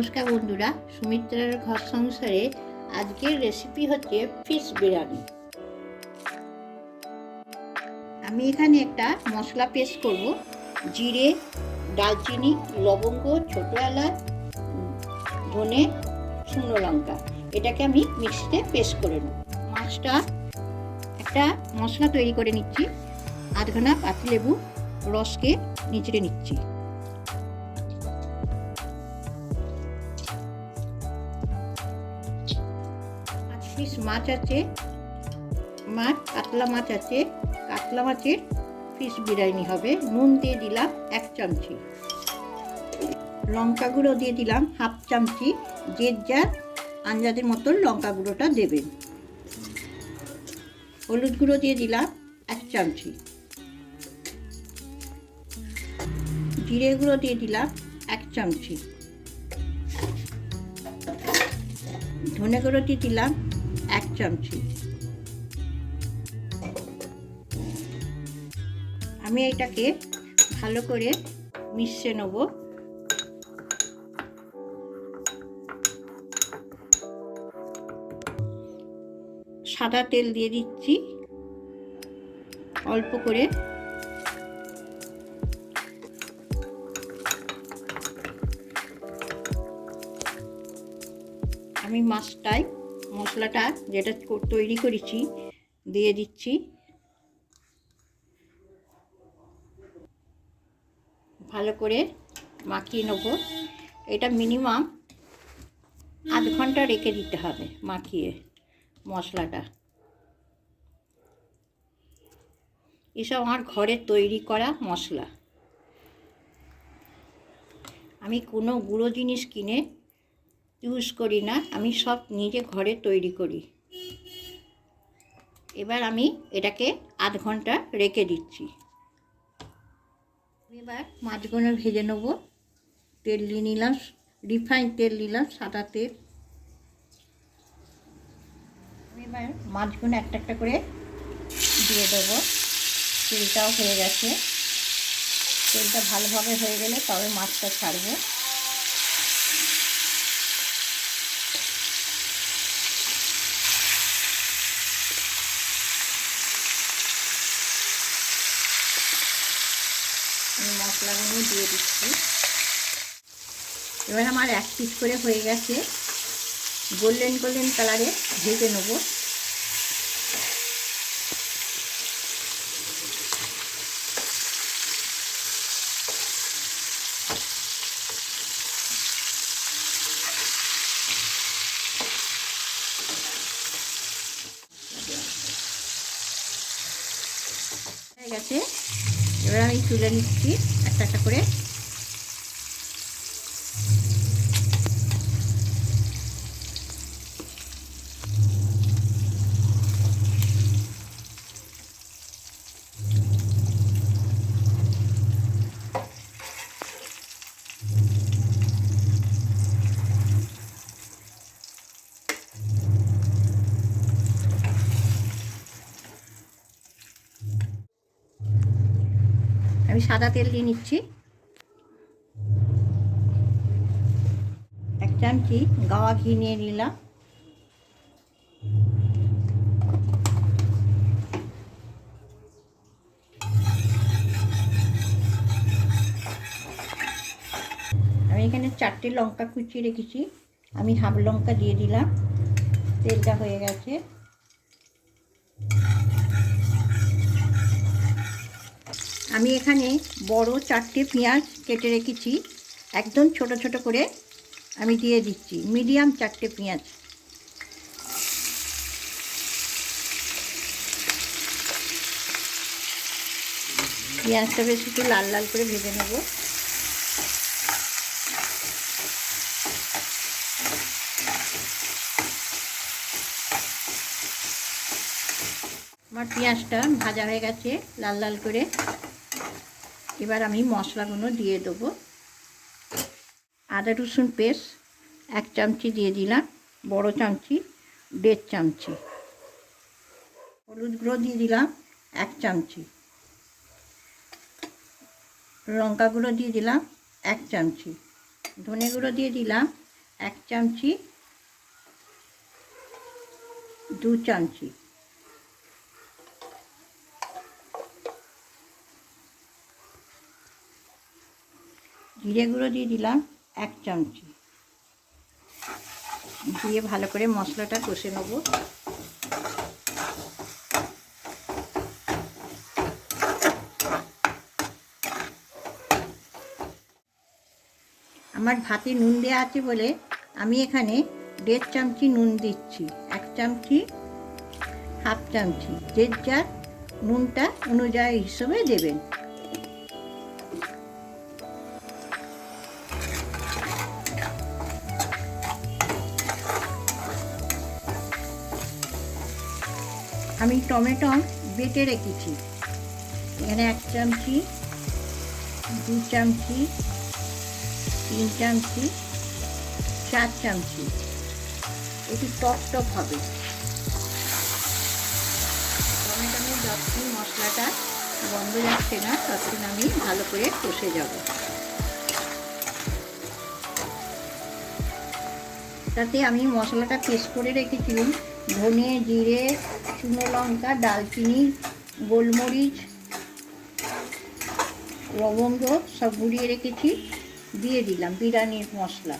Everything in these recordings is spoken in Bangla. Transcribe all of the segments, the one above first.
নমস্কার বন্ধুরা, সুমিত্রার ঘর সংসারে আজকের রেসিপি হচ্ছে ফিশ বিরিয়ানি। আমি এখানে একটা মশলা পেস্ট করব, জিরে দালচিনি লবঙ্গ, ছোটো এলাচ, ধনে, শুকনো লঙ্কা। এটাকে আমি মিক্সিতে পেস্ট করে নেব। মাছটা একটা মশলা তৈরি করে নিচ্ছি, আধখানা পাতিলেবু রসকে নিচড়ে নিচ্ছি। মাছ আছে, মাছ, কাতলা মাছ আছে, কাতলা মাছের ফিশ বিরিয়ানি হবে। নুন দিয়ে দিলাম এক চামচি। লঙ্কা গুঁড়ো দিয়ে দিলাম হাফ চামচি। যে যার আঞ্জাদের মতন লঙ্কা গুঁড়োটা দেবেন হলুদ গুঁড়ো দিয়ে দিলাম এক চামচি। জিরে গুঁড়ো দিয়ে দিলাম এক চামচি। ধনে গুঁড়ো দিয়ে দিলাম এক চামচি। আমি এটাকে ভালো করে মিশিয়ে নেব। সাদা তেল দিয়ে দিচ্ছি। অল্প করে। আমি মাছটায় মশলাটা যেটা তৈরি করেছি, দিয়ে দিচ্ছি। ভালো করে মাখিয়ে নেব। এটা মিনিমাম আধ ঘণ্টা রেখে দিতে হবে মাখিয়ে মশলাটা। এসব আমার ঘরে তৈরি করা মশলা। আমি কোনো গুঁড়ো জিনিস কিনে ইউজ করি না, আমি সব নিজে ঘরে তৈরি করি। এবার আমি এটাকে আধ ঘণ্টা রেখে দিচ্ছি। এবার মাছগুলো ভেজে নেব। তেল নিয়ে নিলাম, রিফাইন তেল নিলাম, সাদা তেল। এবার মাছগুলো একটা একটা করে দিয়ে দেবো। তেলটাও হয়ে গেছে। তেলটা ভালোভাবে হয়ে গেলে তবে মাছটা ছাড়বো আমি মশলাগুলো দিয়ে দিচ্ছি। এবার আমার এক পিস করে হয়ে গেছে গোল্ডেন গোল্ডেন কালারে ভেজে নেব। গেছে। এবার আমি তুলে নিচ্ছি। একটা একটা করে আমি সাদা তেল দিয়ে নিচ্ছি। এক চামচি গাওয়া ঘি নিয়ে নিলাম। আমি এখানে চারটে লঙ্কা কুচিয়ে রেখেছি। আমি হাফ লঙ্কা দিয়ে দিলাম। তেলটা হয়ে গেছে। আমি এখানে বড় চারটে পেঁয়াজ কেটে রেখেছি। একদম ছোট ছোট করে আমি দিয়ে দিচ্ছি। মিডিয়াম চারটে পেঁয়াজ। পেঁয়াজটা বেশ একটু লাল লাল করে ভেজে নেব। আমার পেঁয়াজটা ভাজা হয়ে গেছে, লাল লাল করে। এবার আমি মশলাগুলো দিয়ে দেবো। আদা রসুন পেস্ট, এক চামচি দিয়ে দিলাম, বড় চামচি, দেড় চামচি। হলুদ গুঁড়ো দিয়ে দিলাম, এক চামচি। লঙ্কা গুঁড়ো দিয়ে দিলাম, এক চামচি। ধনে গুঁড়ো দিয়ে দিলাম, এক চামচি। দু চামচি। জিরে গুঁড়ো দিয়ে দিলাম এক চামচি। দিয়ে ভালো করে মশলাটা কষে নেব। আমার ভাতে নুন দেওয়া আছে বলে আমি এখানে দেড় চামচি নুন দিচ্ছি। এক চামচি, হাফ চামচি। যে যার নুনটা অনুযায়ী হিসেবে দেবেন। আমি টমেটো বেটে রেখেছি। এখানে এক চামচি, দু চামচি, তিন চামচি, চার চামচি। এটি টক টক হবে। টমেটোর যতক্ষণ মশলাটা বন্ধ যাচ্ছে না, ততক্ষণ আমি ভালো করে কষে যাব। তাতে আমি মশলাটা পেস্ট করে রেখেছিলাম, ধনে, জিরে শুকনো লঙ্কা, ডালচিনি, গোলমরিচ, লবঙ্গ সব গুঁড়িয়ে রেখেছি, দিয়ে দিলাম বিরিয়ানির মশলা।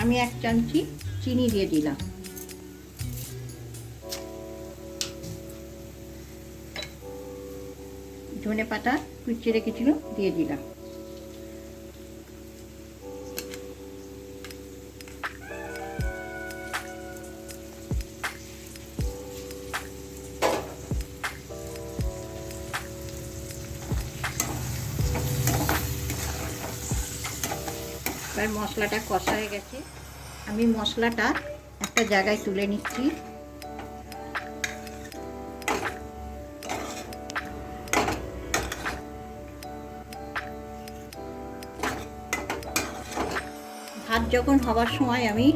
আমি এক চামচি চিনি দিয়ে দিলাম। ধনে পাতা কুচিয়ে রেখেছিল দিয়ে দিলাম। মশলাটা কষা হয়ে গেছে। আমি মশলাটা একটা জায়গায় তুলে নিচ্ছি। ভাত যখন হবার সময় আমি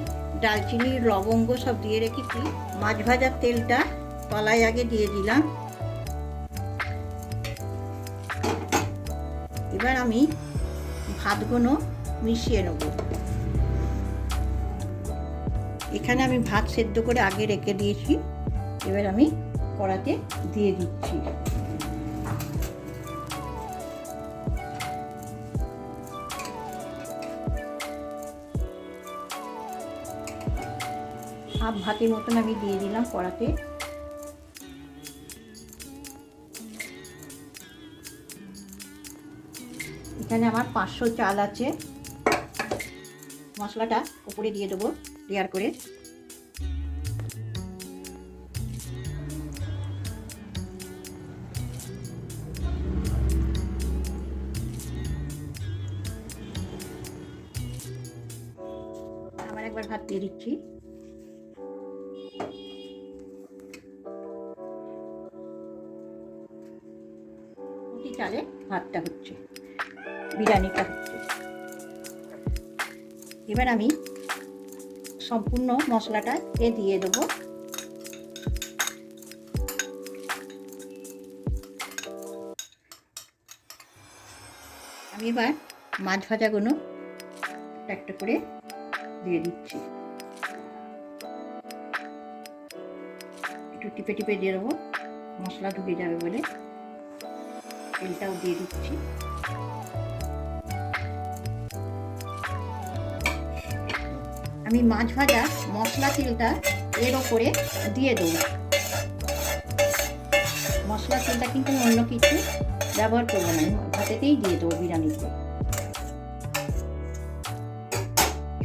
ডালচিনি, লবঙ্গ সব দিয়ে রেখেছি। মাছ ভাজার তেলটা কলাই আগে দিয়ে দিলাম। এবার আমি ভাতগুলো মিশিয়ে নেব। এখানে আমি ভাত সেদ্ধ করে আগে রেখে দিয়েছি। এবার আমি কড়াতে দিয়ে দিচ্ছি। হাফ ভাতের মতন আমি দিয়ে দিলাম কড়াতে। এখানে আমার পাঁচশো চাল আছে। মশলাটা উপরে দিয়ে দেবো লেয়ার করে। আবার একবার ভাত দিয়ে দিচ্ছি। চালে ভাতটা হচ্ছে। বিরিয়ানিটা এবার আমি সম্পূর্ণ মশলাটা এ দিয়ে দেবো। আমি এবার মাছ ভাজাগুলো একটা একটা করে দিয়ে দিচ্ছি। একটু টিপে টিপে দিয়ে দেবো, মশলা ঢুকে যাবে বলে। তেলটাও দিয়ে দিচ্ছি। আমি মাছ ভাজা মশলা তেলটা এর ওপরে দিয়ে দেবো। মশলা তেলটা কিন্তু অন্য কিছু ব্যবহার করব না ভাতেতেই দিয়ে দেবো বিরিয়ানিতে।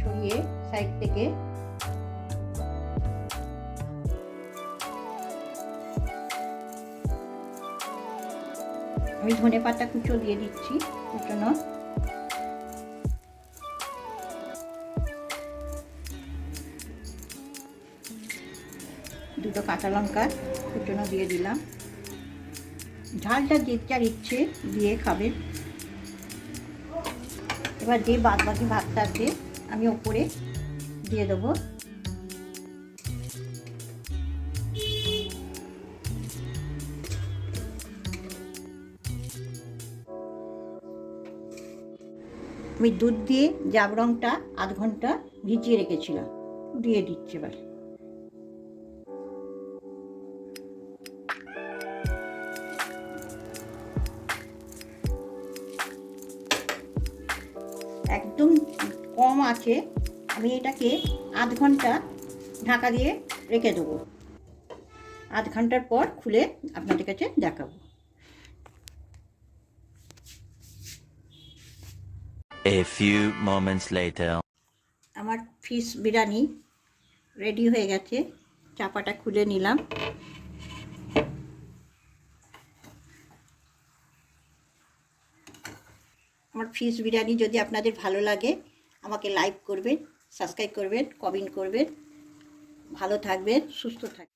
ছড়িয়ে সাইড থেকে আমি ধনে পাতা কুচো দিয়ে দিচ্ছি, কুচোনো দুটো কাঁচা লঙ্কা ফুটনো দিয়ে দিলাম। ঝালটা যে ইচ্ছে দিয়ে খাবে এবার যে বাদ বাকি ভাতটা আছে, আমি ওপরে দিয়ে দেবো। আমি দুধ দিয়ে জাগরংটা আধ ঘণ্টা ভিজিয়ে রেখেছিলাম। দিয়ে দিচ্ছি এবার। আছে আমি এটাকে আধ ঘণ্টা ঢাকা দিয়ে রেখে দেবো। আধ ঘণ্টার পর খুলে আপনাদের কাছে দেখাবো। A few moments later. আমার ফিশ বিরিয়ানি রেডি হয়ে গেছে। চাপাটা খুলে নিলাম। আমার ফিশ বিরিয়ানি যদি আপনাদের ভালো লাগে আমাকে লাইক করবেন সাবস্ক্রাইব করবেন কমেন্ট করবেন। ভালো থাকবেন সুস্থ থাকবেন।